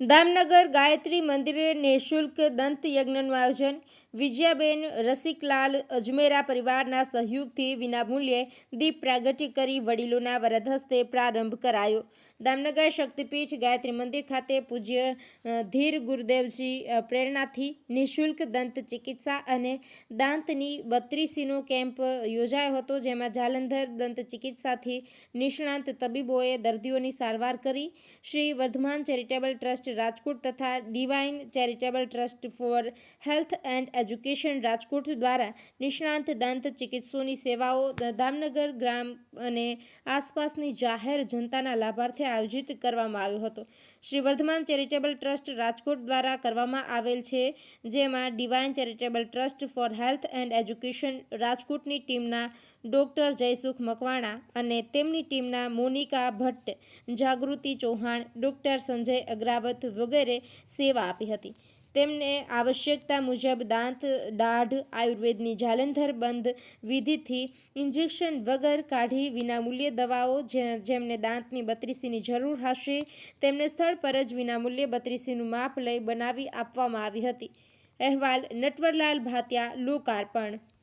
દામનગર ગાયત્રી મંદિરે નિઃશુલ્ક દંત યજ્ઞનું આયોજન. વિજયાબેન રસિકલાલ અજમેરા પરિવારના સહયોગથી વિનામૂલ્યે દીપ પ્રાગટ્ય કરી વડીલોના વરદ હસ્તે પ્રારંભ કરાયો. દામનગર શક્તિપીઠ ગાયત્રી મંદિર ખાતે પૂજ્ય ધીર ગુરુદેવજી પ્રેરણાથી નિઃશુલ્ક દંત ચિકિત્સા અને દાંતની બત્રીસીનો કેમ્પ યોજાયો હતો, જેમાં જાલંધર દંત ચિકિત્સાથી નિષ્ણાંત તબીબોએ દર્દીઓની સારવાર કરી. શ્રી વર્ધમાન ચેરિટેબલ ટ્રસ્ટ રાજકોટ તથા Divine Charitable Trust for Health and Education Rajkot દ્વારા નિષ્ણાંત દંત ચિકિત્સોની સેવાઓ ધામનગર ગ્રામ અને આસપાસની જાહેર જનતાના લાભાર્થે આયોજિત કરવામાં આવ્યો હતો. શ્રી વર્ધમાન ચેરિટેબલ ટ્રસ્ટ રાજકોટ દ્વારા કરવામાં આવેલ છે, જેમાં Divine Charitable Trust for Health and Education, રાજકોટની ટીમના ડોક્ટર જયસુખ મકવાણા અને તેમની ટીમના મોનિકા ભટ્ટ, જાગૃતિ ચૌહાણ, ડૉક્ટર સંજય અગ્રાવત વગેરે સેવા આપી હતી. તેમને આવશ્યકતા મુજબ દાંત, દાઢ, આયુર્વેદની જાલંધર બંધ વિધિથી ઇન્જેક્શન વગર કાઢી વિનામૂલ્યે દવાઓ જેમને દાંતની બત્રીસીની જરૂર હશે, તેમને સ્થળ પર જ વિનામૂલ્યે બત્રીસીનું માપ લઈ બનાવી આપવામાં આવી હતી. અહેવાલ નટવરલાલ ભાતિયા લોકાર્પણ